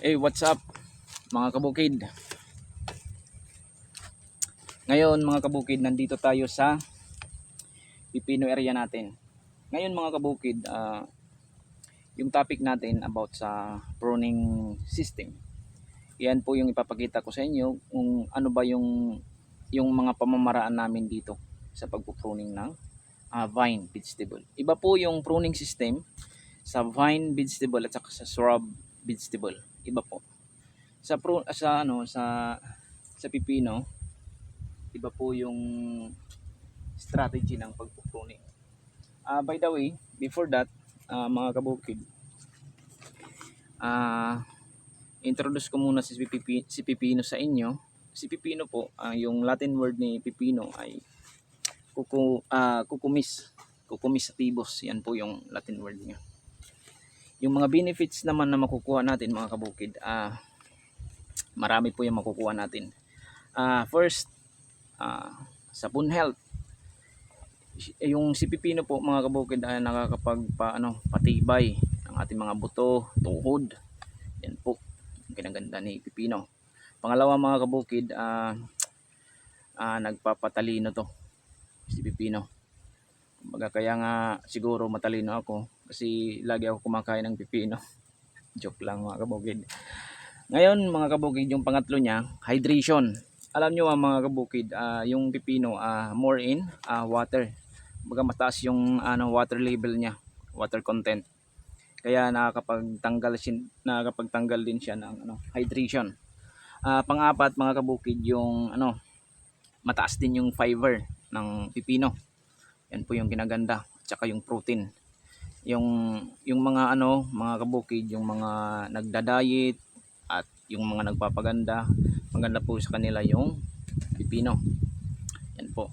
Hey, what's up mga kabukid? Ngayon mga kabukid, nandito tayo sa Pipino area natin. Ngayon mga kabukid, ah, yung topic natin about sa pruning system. Yan po yung ipapakita ko sa inyo kung ano ba yung yung mga pamamaraan namin dito sa pagpupruning ng ah, vine vegetable. Iba po yung pruning system sa vine vegetable at saka sa shrub vegetable. Iba po. Sa pro sa ano sa sa pipino, iba po yung strategy ng pagpupruning. Ah by the way, before that, ah, mga kabukid, ah introduce ko muna si pipi, si pipino sa inyo. Si pipino po, ah, yung Latin word ni pipino ay kuku ah, kukumis. Kukumis sativos, yan po yung Latin word niya yung mga benefits naman na makukuha natin mga kabukid ah marami po yung makukuha natin. Ah first ah sa bone health. Yung si pipino po mga kabukid ay nakakapag pa, ano, patibay ng ating mga buto, tuhod. Yan po ang kinaganda ni pipino. Pangalawa mga kabukid ah ah nagpapatalino to si pipino. Kumbaga kaya nga siguro matalino ako kasi lagi ako kumakain ng pipino. Joke lang mga kabukid. Ngayon mga kabukid yung pangatlo niya, hydration. Alam nyo mga kabukid, ah, yung pipino ah, more in ah, water. Kumbaga mataas yung ano, water level niya, water content. Kaya nakakapagtanggal, nakakapagtanggal din siya ng ano, hydration. Ah, pang-apat mga kabukid yung ano, mataas din yung fiber ng pipino yan po yung kinaganda tsaka yung protein yung yung mga ano mga kabukid yung mga nagda-diet at yung mga nagpapaganda maganda po sa kanila yung pipino. Yan po.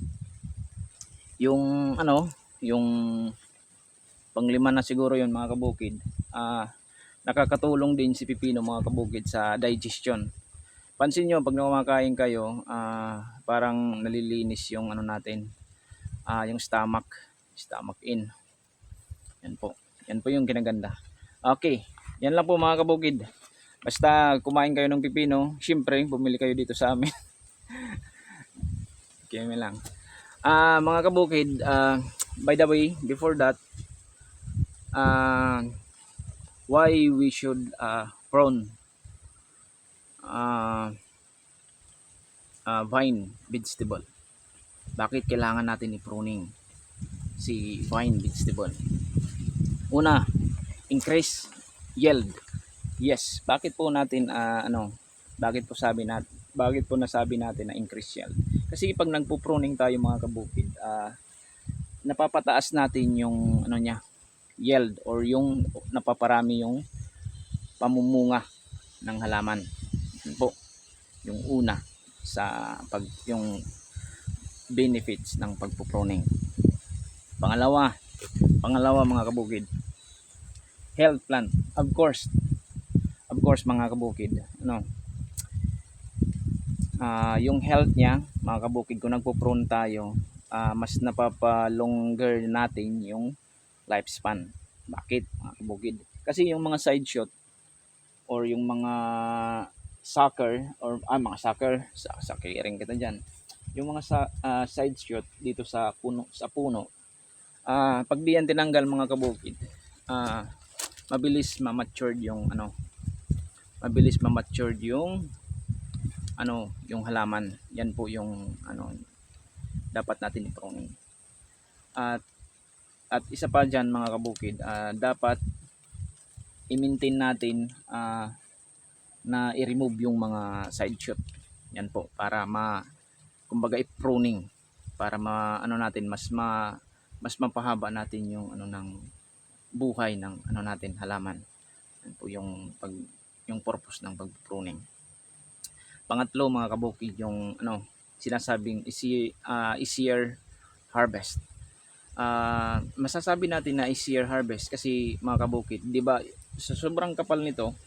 Yung ano yung panglima na siguro yun mga kabukid ah nakakatulong din si pipino mga kabukid sa digestion. Pansin nyo pag kumakain kayo ah, parang nalilinis yung ano natin ah yung stomach stomach in yan po. Yan po yung kinaganda okay. Yan lang po mga kabukid. Basta kumain kayo ng pipino syempre bumili kayo dito sa amin. Okay lang. Ah mga kabukid ah by the way before that ah why we should ah prone ah ah, vine vegetable? Bakit kailangan natin i-pruning si vine vegetable una increase yield yes bakit po natin ah, ano bakit po sabi natin bakit po nasabi natin na increase yield kasi pag nagpo-pruning tayo mga kabukid ah, napapataas natin yung ano niya yield or yung napaparami yung pamumunga ng halaman Yun po yung una sa pag yung benefits ng pagpo-pruning. Pangalawa, pangalawa mga kabukid. Health plant. Of course. Of course mga kabukid. Ano? Ah, yung health niya, mga kabukid, kung nagpo-prune tayo, ah, mas napapalonger natin yung lifespan. Bakit mga kabukid? Kasi yung mga side shot or yung mga sucker or ah, mga sucker, sa sakiring kita diyan yung mga sa, ah, side shot dito sa puno sa puno ah pag di yan tinanggal mga kabukid ah mabilis ma-mature yung ano mabilis ma-mature yung ano yung halaman. Yan po yung ano dapat natin i-pruning at at isa pa diyan mga kabukid ah, dapat i-maintain natin ah, na i-remove yung mga side shot yan po para ma kumbaga i-pruning para ma ano natin mas ma mas mapahaba natin yung ano ng buhay ng ano natin halaman. Yan po yung pag yung purpose ng pag-pruning. Pangatlo mga kabukid yung ano sinasabing easy, uh, easier harvest. Ah, masasabi natin na easier harvest kasi mga kabukid, 'di ba? Sa sobrang kapal nito,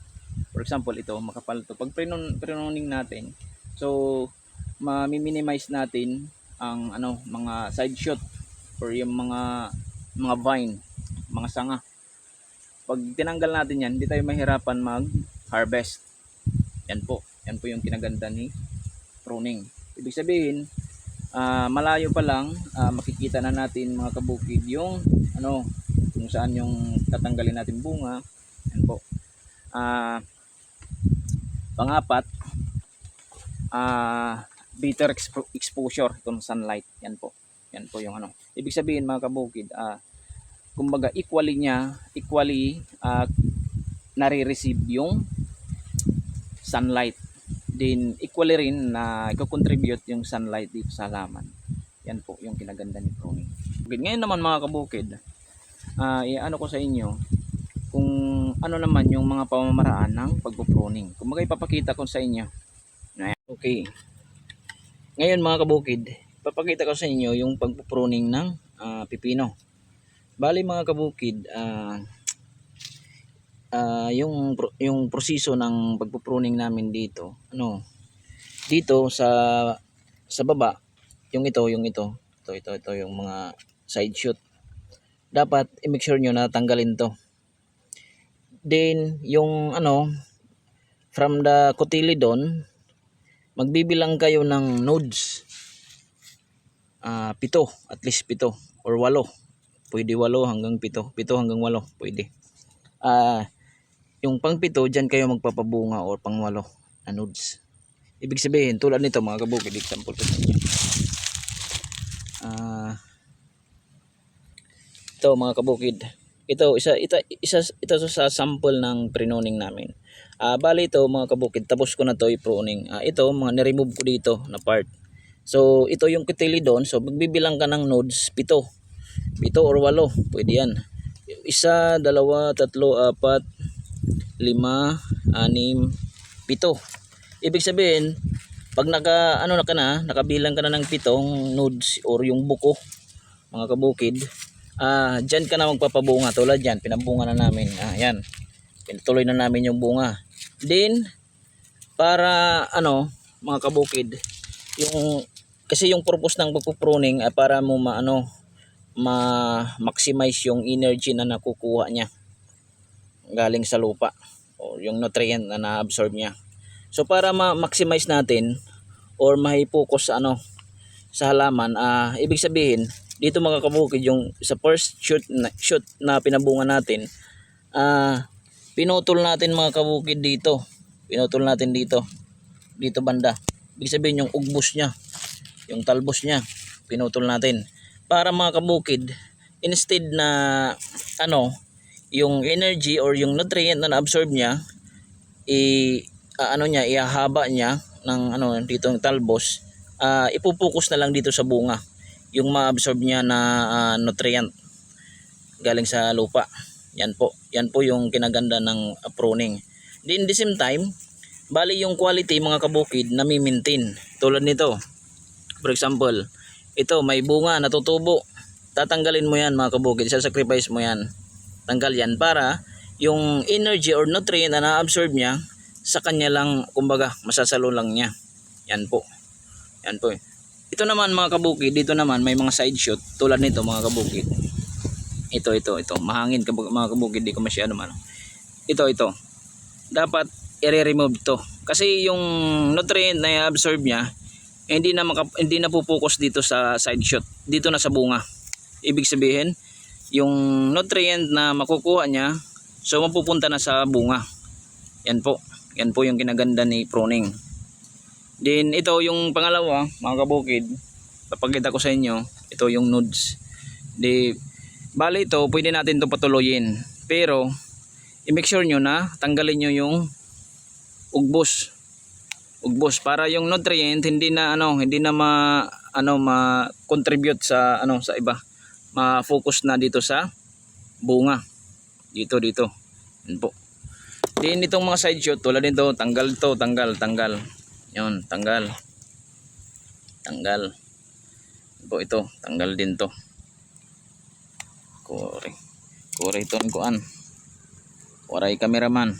for example ito, makapal to. Pag pruning natin, so ma-minimize natin ang ano mga side shot or yung mga mga vine, mga sanga. Pag tinanggal natin 'yan, hindi tayo mahirapan mag-harvest. Yan po. Yan po yung kinaganda ni pruning. Ibig sabihin, ah, malayo pa lang, ah, makikita na natin mga kabukid yung ano, kung saan yung tatanggalin natin bunga. Yan po. Ah, pangapat, ah, better expo- exposure itong sunlight. Yan po. Yan po yung ano. Ibig sabihin mga kabukid, ah, kumbaga equally niya, equally ah, nare-receive yung sunlight. Then equally rin na i-contribute yung sunlight dito sa halaman. Yan po yung kinaganda ni pruning. Okay, ngayon naman mga kabukid, ah ano ko sa inyo kung ano naman yung mga pamamaraan ng pagpo-pruning. Kumbaga ipapakita ko sa inyo. Okay. Ngayon mga kabukid, papakita ko sa inyo yung pagpo-pruning ng ah, pipino. Bali mga kabukid, ah ah, yung yung proseso ng pagpo-pruning namin dito, ano, dito sa sa baba, yung ito, yung ito, ito, ito, ito, yung mga side shoot. Dapat i-make sure nyo na tanggalin to. Then, yung ano, from the cotyledon, magbibilang kayo ng nodes. Ah, pito, at least pito, or walo. Pwede walo hanggang pito, pito hanggang walo, pwede. Ah, yung pangpito, dyan kayo magpapabunga or pangwalo na nodes. Ibig sabihin, tulad nito mga kabukid, example ko sa inyo. Ah, ito mga kabukid. Ito, isa, ita, isa, ito sa sample ng pruning namin. Ah, bali ito mga kabukid, tapos ko na to i-pruning. Ah, ito, mga niremove ko dito na part. So, ito yung cotyledon. So, magbibilang ka ng nodes, pito. Pito or walo, pwede yan. Isa, dalawa, tatlo, apat, lima, anim, pito. Ibig sabihin, pag naka ano na ka na, nakabilang ka na ng pitong nodes or yung buko, mga kabukid, ah diyan ka na magpapabunga tulad yan, pinabunga na namin. Ah, yan. Pinatuloy na namin yung bunga. Then para ano, mga kabukid, yung kasi yung purpose ng pagpo-pruning ay para mo maano ma-maximize yung energy na nakukuha niya galing sa lupa o yung nutrient na na-absorb niya. So para ma-maximize natin or ma-focus sa ano sa halaman, ah ibig sabihin dito mga kabukid yung sa first shoot na, shoot na pinabunga natin, ah pinutol natin mga kabukid dito. Pinutol natin dito. Dito banda. Ibig sabihin yung ugbos niya, yung talbos niya, pinutol natin. Para mga kabukid, instead na ano, yung energy or yung nutrient na na-absorb niya i ah, ano niya ihahaba niya ng ano dito ng talbos ah ipupokus na lang dito sa bunga yung ma-absorb niya na ah, nutrient galing sa lupa. Yan po yan po yung kinaganda ng ah, pruning. Then the same time bali yung quality mga kabukid na maintain tulad nito for example ito may bunga natutubo. Tatanggalin mo yan mga kabukid. Sasacrifice mo yan. Tanggal yan para yung energy or nutrient na na-absorb niya sa kanya lang kumbaga masasalo lang niya. Yan po. Yan po. Ito naman mga kabukid dito naman may mga side shoot tulad nito mga kabukid. Ito ito ito. Mahangin mga kabukid di ko masyado man. Ito ito. Dapat i-remove to. Kasi yung nutrient na i-absorb niya eh, hindi na maka, hindi na pupokus dito sa side shoot dito na sa bunga. Ibig sabihin yung nutrient na makukuha niya so mapupunta na sa bunga. Yan po. Yan po yung kinaganda ni pruning then ito yung pangalawa mga kabukid. Papakita ko sa inyo ito yung nodes di bali ito pwede natin to patuloyin. Pero i-make sure nyo na tanggalin nyo yung ugbos ugbos para yung nutrient hindi na ano hindi na ma ano ma contribute sa ano sa iba ma-focus na dito sa bunga. Dito, dito. Yan po. Din itong mga side shoot, tulad nito, tanggal to, tanggal, tanggal. Yun, tanggal. Tanggal. Yan po ito, tanggal din to. Kore. Kore ito ang kuan. Waray cameraman.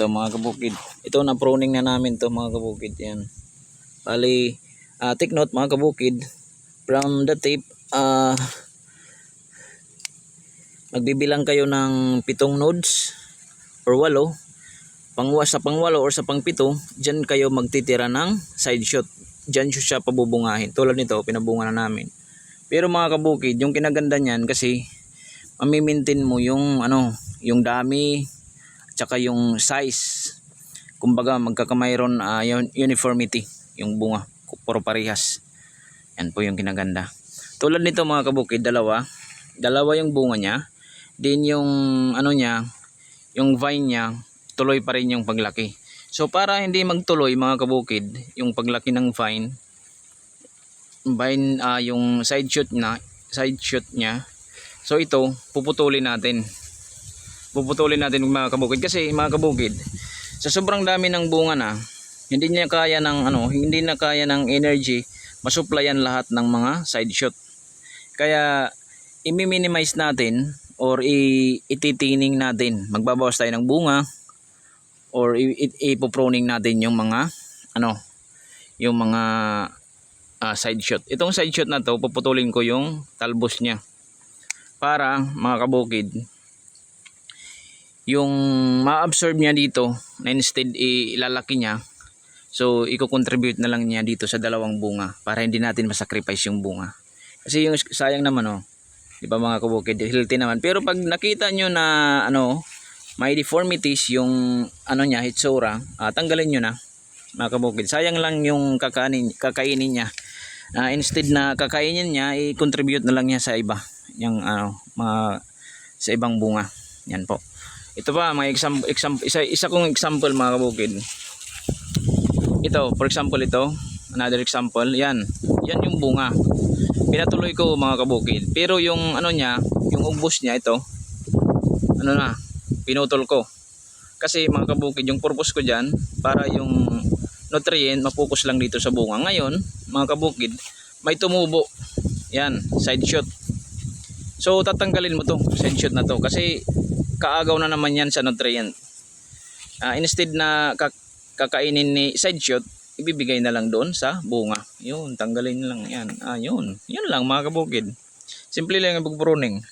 Ito mga kabukid. Ito na pruning na namin to mga kabukid. Yan. Bali, uh, take note mga kabukid from the tape uh, magbibilang kayo ng pitong nodes or walo, pangwa sa pangwalo or sa pangpito, dyan kayo magtitira ng side shot. Dyan siya pabubungahin. Tulad nito, pinabunga na namin. Pero mga kabukid, yung kinaganda niyan kasi mamimintin mo yung ano, yung dami at saka yung size. Kumbaga magkakamayroon ah, yun- uniformity yung bunga, puro parehas. Yan po yung kinaganda. Tulad nito mga kabukid, dalawa. Dalawa yung bunga niya. Din yung ano niya, yung vine niya, tuloy pa rin yung paglaki. So para hindi magtuloy mga kabukid, yung paglaki ng vine, vine ah, yung side shoot na, side shoot niya. So ito, puputulin natin. Puputulin natin mga kabukid kasi mga kabukid, sa sobrang dami ng bunga na, hindi niya kaya ng ano, hindi na kaya ng energy masuplayan lahat ng mga side shot. Kaya i-minimize natin or ititining natin. Magbabawas tayo ng bunga or ipoproning natin yung mga ano, yung mga ah, side shot. Itong side shot na to, puputulin ko yung talbos niya. Para mga kabukid, yung ma-absorb niya dito na instead ilalaki niya So, i-contribute na lang niya dito sa dalawang bunga para hindi natin masacrifice yung bunga. Kasi yung sayang naman oh. 'Di ba mga kabukid, healthy naman. Pero pag nakita nyo na ano, may deformities yung ano niya, hitsura, ah, tanggalin nyo na. Mga kabukid, sayang lang yung kakainin, kakainin niya. Ah, instead na kakainin niya, i-contribute na lang niya sa iba. Yung ano, mga sa ibang bunga. Yan po. Ito pa, mga example, example isa, isa kong example mga kabukid ito, for example ito, another example, yan. Yan yung bunga. Pinatuloy ko mga kabukid. Pero yung ano niya, yung ugbos niya ito, ano na, pinutol ko. Kasi mga kabukid, yung purpose ko dyan, para yung nutrient mapokus lang dito sa bunga. Ngayon, mga kabukid, may tumubo. Yan, side shot. So, tatanggalin mo to, side shot na to. Kasi, kaagaw na naman yan sa nutrient. Ah, instead na kak kakainin ni side shot, ibibigay na lang doon sa bunga. Yun, tanggalin na lang yan. Ah, yun. Yun lang mga kabukid. Simple lang yung pagpruning.